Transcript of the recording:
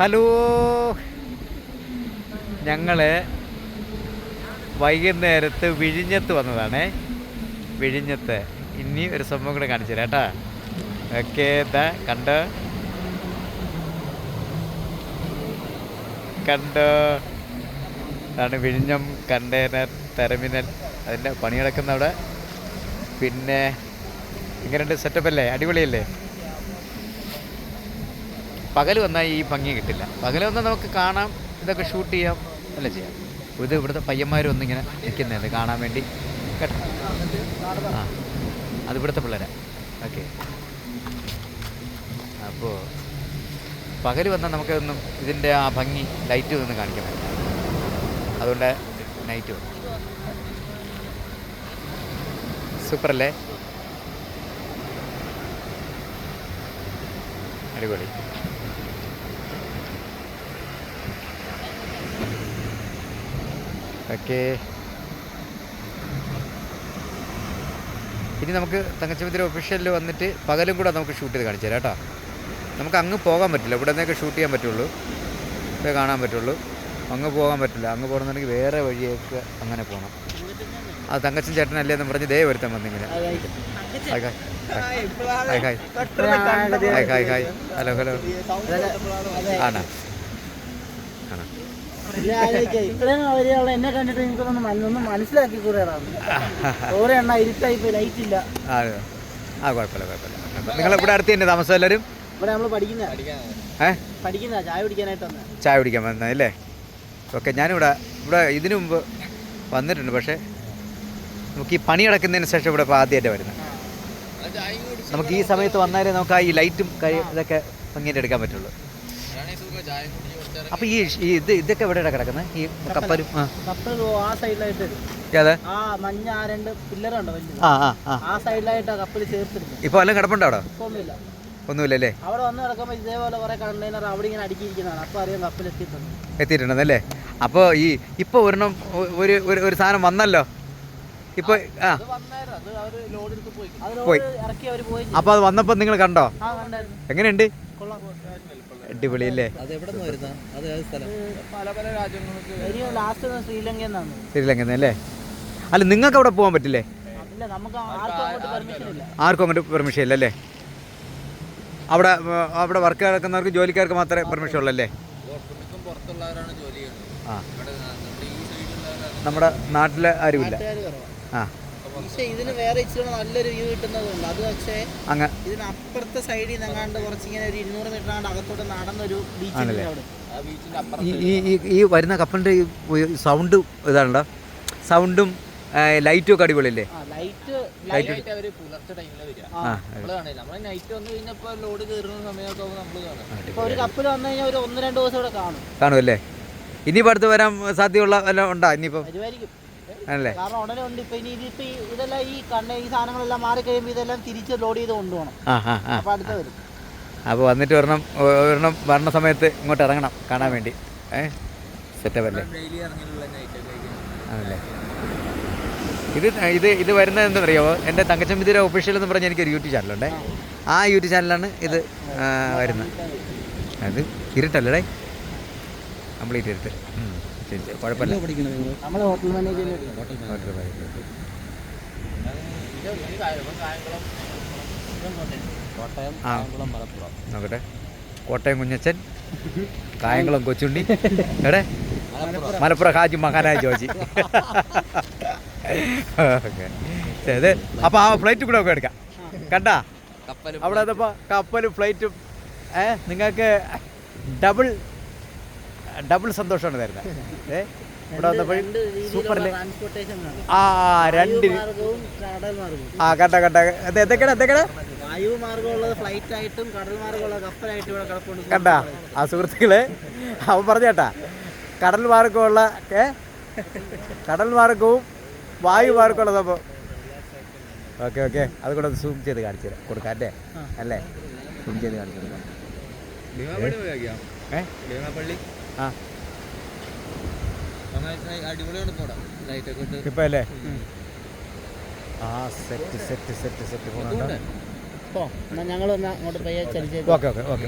Hello. ഞങ്ങൾ വൈകുന്നേരത്ത് വിഴിഞ്ഞത്ത് വന്നതാണേ. വിഴിഞ്ഞത്ത്. ഇനി ഒരു സംഭവം കൂടെ കാണിച്ചു തരാം കേട്ടോ. ഓക്കെ കണ്ടോ? കണ്ടോ? അതാണ് വിഴിഞ്ഞം കണ്ടെയ്നർ ടെർമിനൽ. അതിന്റെ പണി നടക്കുന്ന അവിടെ പിന്നെ ഇങ്ങനെ സെറ്റപ്പ് അല്ലേ? അടിപൊളിയല്ലേ? പകൽ വന്നാൽ ഈ ഭംഗി കിട്ടില്ല. പകൽ വന്നാൽ നമുക്ക് കാണാം ഇതൊക്കെ ഷൂട്ട് ചെയ്യാം അല്ല ചെയ്യാം. ഇത് ഇവിടുത്തെ പയ്യന്മാർ ഒന്നിങ്ങനെ നിൽക്കുന്നത് കാണാൻ വേണ്ടി. കേട്ടോ? ആ അത് ഇവിടുത്തെ പിള്ളേരാ. ഓക്കെ. അപ്പോൾ പകൽ വന്നാൽ നമുക്കതൊന്നും ഇതിന്റെ ആ ഭംഗി ലൈറ്റ് ഒന്നും കാണിക്കാൻ പറ്റില്ല. അതുകൊണ്ട് നൈറ്റ് വന്നു. സൂപ്പർ അടിപൊളി. ഓക്കെ. ഇനി നമുക്ക് തങ്കച്ചമുദ്ര ഒഫീഷ്യലിൽ വന്നിട്ട് പകലും കൂടെ നമുക്ക് ഷൂട്ട് ചെയ്ത് കാണിച്ചു തരാം കേട്ടോ. നമുക്ക് അങ്ങ് പോകാൻ പറ്റില്ല. ഇവിടെ നിന്നൊക്കെ ഷൂട്ട് ചെയ്യാൻ പറ്റുള്ളൂ. ഇവിടെ കാണാൻ പറ്റുള്ളൂ. അങ്ങ് പോകാൻ പറ്റില്ല. അങ്ങ് പോകണമെന്നുണ്ടെങ്കിൽ വേറെ വഴിയൊക്കെ അങ്ങനെ പോകണം ആ തങ്കച്ചൻ ചേട്ടനല്ലേ എന്ന് പറഞ്ഞ് ദേ വരുത്താൻ വന്നിങ്ങനെ. Hi hi. Hi hi. Hi hi hi. Hello hello. ആണോ? എന്നെ കണ്ടിട്ട് മനസ്സിലാക്കി എണ്ണ ഇരുട്ടായി പോയി ലൈറ്റ് ഇല്ല. ആ ആ കുഴപ്പമില്ല കുഴപ്പമില്ല. നിങ്ങൾ ഇവിടെ അടുത്ത് തന്നെ താമസം എല്ലാവരും? ഇവിടെ നമ്മൾ പഠിക്കുന്ന ഏ? പഠിക്കുന്ന ചായ കുടിക്കാനായിട്ട് ചായ കുടിക്കാൻ വന്നതല്ലേ ഓക്കെ ഞാനിവിടെ ഇവിടെ ഇതിനു മുമ്പ് വന്നിട്ടുണ്ട്. പക്ഷേ നമുക്ക് ഈ പണി നടക്കുന്നതിന് ശേഷം ഇവിടെ ഇപ്പോൾ ആദ്യമായിട്ട് വരുന്നത്. നമുക്ക് ഈ സമയത്ത് വന്നാലേ നമുക്ക് ആ ഈ ലൈറ്റും ഇതൊക്കെ ഭംഗിയായിട്ട് എടുക്കാൻ പറ്റുള്ളൂ. അപ്പൊ ഈ ഈ ഇത് ഇതൊക്കെ എവിടെയാണ് കിടക്കുന്നത് ഈ കപ്പലും. കപ്പൽ ആ. സൈഡിലായിട്ട് ആ മഞ്ഞ ആ രണ്ട് പില്ലറുണ്ട് ആ ആ ആ. സൈഡിലായിട്ട് ആ കപ്പൽ ചേർത്തിരുന്നത് ഇപ്പൊ വല്ലതും കിടപ്പുണ്ടോ അവിടെ? ഒന്നുമില്ലല്ലേ? അവിടെ വന്ന് കിടക്കുമ്പോൾ ഇതേപോലെ കുറെ കണ്ടെയ്നർ അവിടെ ഇങ്ങനെ അടുക്കിയിരിക്കുന്നതാണ്. അപ്പോൾ അറിയാം കപ്പൽ എത്തിയിട്ടുണ്ട്. എത്തിയിട്ടുണ്ടെന്നല്ലേ? അപ്പോൾ ഈ ഇപ്പോൾ ഒരെണ്ണം ഒരു ഒരു ഒരു സാധനം വന്നല്ലോ? ഇപ്പോൾ ആ. അത് വന്നായിരുന്നു. അത് ലോഡ് എടുത്ത് പോയി. അപ്പോൾ അത് വന്നപ്പോൾ നിങ്ങൾ കണ്ടോ? ആ കണ്ടായിരുന്നു. എങ്ങനെയുണ്ട്? കൊള്ളാം അടിപൊളി അല്ലേ ശ്രീലങ്കയിൽ അല്ലേ? അല്ല നിങ്ങൾക്ക് അവിടെ പോകാൻ പറ്റില്ലേ ആർക്കും അങ്ങോട്ട് പെർമിഷൻ ഇല്ല. അല്ലേ അവിടെ അവിടെ വർക്ക് നടക്കുന്നവർക്ക് ജോലിക്കാർക്ക് മാത്രമേ പെർമിഷൻ ഉള്ളൂ അല്ലേ ഗോഡ്ഫുഡിനും പുറത്തുള്ളവരാണ് ജോലി ചെയ്യുന്നത് ആ. നമ്മുടെ ഈ സൈഡിലുള്ളവരാണ് നമ്മുടെ നാട്ടിൽ ആരുമില്ല ആ പക്ഷേ ഇതിന് വേറെ ഇച്ചിരി നല്ലൊരു വ്യൂ കിട്ടുന്നതുണ്ട്. അത് പക്ഷേ ഇതിന് അപ്പുറത്തെ സൈഡിൽ നിന്നങ്ങാണ്ട് കുറച്ച് ഇങ്ങനെ ഒരു ഇരുന്നൂറ് മീറ്റർ അകത്തോട്ട് നടന്നൊരു? അവിടെ. ബീച്ചിന്റെ ഈ ഈ ഈ- ഈ വരുന്ന കപ്പലിന്റെ സൗണ്ട് ഇതാണല്ലോ. സൗണ്ടും ലൈറ്റും ഒക്കെ അടിപൊളിയല്ലേ? ലൈറ്റ് ലൈറ്റ് അവർ പുലർച്ചെ വരിക. നമ്മൾ കാണില്ല നമ്മൾ നൈറ്റ് വന്നു കഴിഞ്ഞപ്പോ ലോഡ് കയറുന്ന സമയമൊക്കെ ആവുമ്പോ നമ്മൾ കാണാം. ഇപ്പോൾ ഒരു കപ്പൽ വന്നു കഴിഞ്ഞാൽ ഒരു ഒന്ന് രണ്ട് ദിവസം ഇവിടെ കാണും. കാണുമല്ലേ ഇനി അടുത്ത് വരാൻ സാധ്യതയുള്ള വല്ല ഉണ്ടോ? ഇനിയിപ്പം വരുമായിരിക്കും. ആണല്ലേ? കാരണം ഉടനെ ഉണ്ട്. ഇപ്പൊ ഇനി ഇതിപ്പോ ഈ ഇതെല്ലാം ഈ കണ്ണ ഈ സാധനങ്ങളെല്ലാം മാറി കഴിയുമ്പോൾ ഇതെല്ലാം തിരിച്ച് ലോഡ് ചെയ്ത് കൊണ്ടുപോകണം. ആ ആ ആ. അപ്പൊ അടുത്ത വരും. അപ്പോൾ വന്നിട്ട് വരണം. ഒ- ഒരെണ്ണം വരണ സമയത്ത് ഇങ്ങോട്ട് ഇറങ്ങണം കാണാൻ വേണ്ടി. ഏ? സെറ്റപ്പ് അല്ലേ? ഡെയിലി ഇറങ്ങിയുള്ള നൈറ്റ് ഒക്കെ ആണല്ലേ? ഇത് ഇത് ഇത് വരുന്നത് എന്താ അറിയാമോ എന്റെ തങ്കച്ചമ്പിതിര ഒഫീഷ്യൽ എന്ന് പറഞ്ഞ എനിക്കൊരു യൂട്യൂബ് ചാനലുണ്ടേ ആ യൂട്യൂബ് ചാനലാണ് ഇത് വരുന്നത്. അത് ഇരുട്ടല്ലേ കംപ്ലീറ്റ് ഇരുട്ട്. ശരി ശരി. കുഴപ്പമില്ല. ഹോട്ടൽ മാനേജർ ആ. നോക്കട്ടെ. കോട്ടയം കുഞ്ഞച്ചൻ കായംകുളം കൊച്ചുണ്ടി. എവിടെ? മലപ്പുറം. മലപ്പുറം ഹാജി മഹാനായ ജോജി. ഓക്കെ. ഇത് അപ്പോൾ ആ ഫ്ലൈറ്റ് കൂടെ ഒക്കെ എടുക്കാം. കണ്ടാ? അവിടെ അതപ്പോ കപ്പലും ഫ്ലൈറ്റും ഏ നിങ്ങൾക്ക് ഡബിൾ ഡബിൾ സന്തോഷമാണ് തരുന്നത്. ഏ ഇവിടെ വന്നപ്പോഴും സൂപ്പറല്ലേ ആ രണ്ട് ആ എന്തൊക്കെയാണ് എന്തൊക്കെയാണ്? കണ്ട? ആ സുഹൃത്തുക്കൾ അവൻ പറഞ്ഞേട്ടാ കടൽ മാർഗമുള്ള കടൽ മാർഗവും വായു വാർക്കുള്ളത് സംഭവം ഓക്കെ ഓക്കെ. അത് കൂടെ സൂം ചെയ്ത് കാണിച്ചു തരാം. കൊടുക്കാം അല്ലേ? അല്ലേ? സൂം ചെയ്ത് കാണിച്ചു ഭീമാപള്ളി ആ. ഇപ്പം അല്ലേ? ആ സെറ്റ് സെറ്റ് സെറ്റ് സെറ്റ്. അങ്ങോട്ട് പയ്യെ ചലിച്ചേക്കും ഓക്കെ ഓക്കെ ഓക്കെ